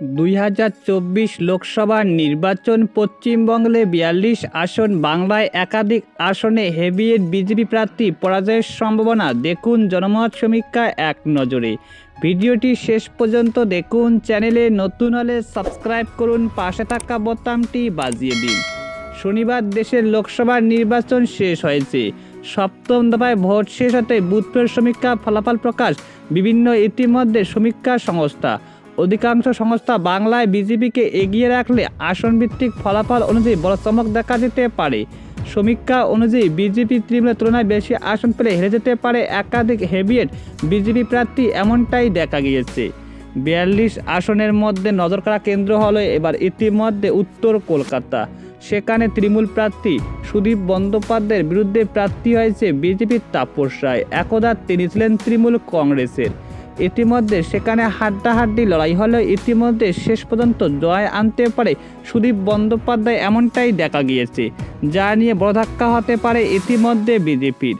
দুই হাজার চব্বিশ লোকসভা নির্বাচন পশ্চিমবঙ্গে বিয়াল্লিশ আসন, বাংলায় একাধিক আসনে হেভিয়েট বিজেপি প্রার্থী পরাজয়ের সম্ভাবনা। দেখুন জনমত সমীক্ষা এক নজরে। ভিডিওটি শেষ পর্যন্ত দেখুন, চ্যানেলে নতুন হলে সাবস্ক্রাইব করুন, পাশে থাকা বোতামটি বাজিয়ে দিন। শনিবার দেশের লোকসভার নির্বাচন শেষ হয়েছে। সপ্তম দফায় ভোট শেষ হতে বুথের সমীক্ষা ফলাফল প্রকাশ। বিভিন্ন ইতিমধ্যে সমীক্ষা সংস্থা অধিকাংশ সংস্থা বাংলায় বিজেপিকে এগিয়ে রাখলে আসন ভিত্তিক ফলাফল অনুযায়ী বড় চমক দেখা যেতে পারে। সমীক্ষা অনুযায়ী বিজেপি তৃণমূলের তুলনায় বেশি আসন পেলে হেরে যেতে পারে একাধিক হেভিয়েট। বিজেপি প্রার্থী এমনটাই দেখা গিয়েছে। বিয়াল্লিশ আসনের মধ্যে নজর করা কেন্দ্র হলো এবার ইতিমধ্যে উত্তর কলকাতা। সেখানে তৃণমূল প্রার্থী সুদীপ বন্দ্যোপাধ্যায়ের বিরুদ্ধে প্রার্থী হয়েছে বিজেপির তাপস রায়। একদা তিনি ছিলেন তৃণমূল কংগ্রেসের। ইতিমধ্যে সেখানে হাড্ডাহাড্ডি লড়াই হলেও ইতিমধ্যে শেষ পর্যন্ত জয় আনতে পারে সুদীপ বন্দ্যোপাধ্যায় এমনটাই দেখা গিয়েছে, যা নিয়ে বড় ধাক্কা হতে পারে ইতিমধ্যে বিজেপির।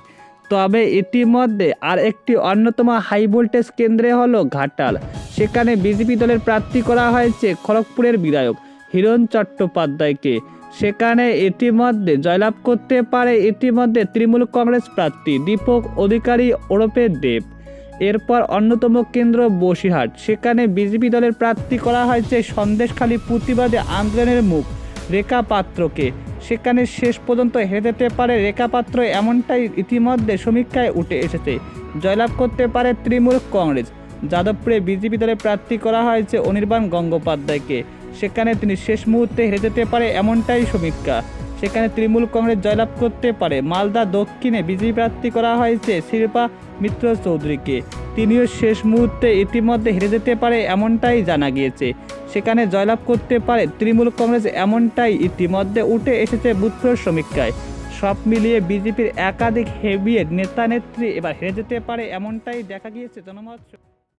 তবে ইতিমধ্যে আর একটি অন্যতম হাই ভোল্টেজ কেন্দ্রে হলো ঘাটাল, সেখানে বিজেপি দলের প্রার্থী করা হয়েছে খড়গপুরের বিধায়ক হিরণ চট্টোপাধ্যায়কে। সেখানে ইতিমধ্যে জয়লাভ করতে পারে ইতিমধ্যে তৃণমূল কংগ্রেস প্রার্থী দীপক অধিকারী ওরফে দেব। এরপর অন্যতম কেন্দ্র বসিরহাট। সেখানে বিজেপি দলের প্রার্থী করা হয়েছে সন্দেশখালী প্রতিবাদে আন্দোলনের মুখ রেখা পাত্রকে সেখানে শেষ পর্যন্ত হেরে পারে রেখা পাত্র এমনটাই ইতিমধ্যে সমীক্ষায় উঠে এসেছে। জয়লাভ করতে পারে তৃণমূল কংগ্রেস। যাদবপুরে বিজেপি দলের প্রার্থী করা হয়েছে অনির্বাণ গঙ্গোপাধ্যায়কে। সেখানে তিনি শেষ মুহূর্তে হেরে যেতে পারে এমনটাই সমীক্ষা। সেখানে তৃণমূল কংগ্রেস জয়লাভ করতে পারে। মালদা দক্ষিণে বিজেপি প্রার্থী করা হয়েছে শিল্পা মিত্র চৌধুরীকে। তিনিও শেষ মুহূর্তে ইতিমধ্যে হেরে যেতে পারে এমনটাই জানা গিয়েছে। সেখানে জয়লাভ করতে পারে তৃণমূল কংগ্রেস এমনটাই ইতিমধ্যে উঠে এসেছে বুথফ্লোর সমীক্ষায়। সব মিলিয়ে বিজেপির একাধিক হেভিয়েট নেতা নেত্রী এবার হেরে যেতে পারে এমনটাই দেখা গিয়েছে জনমত।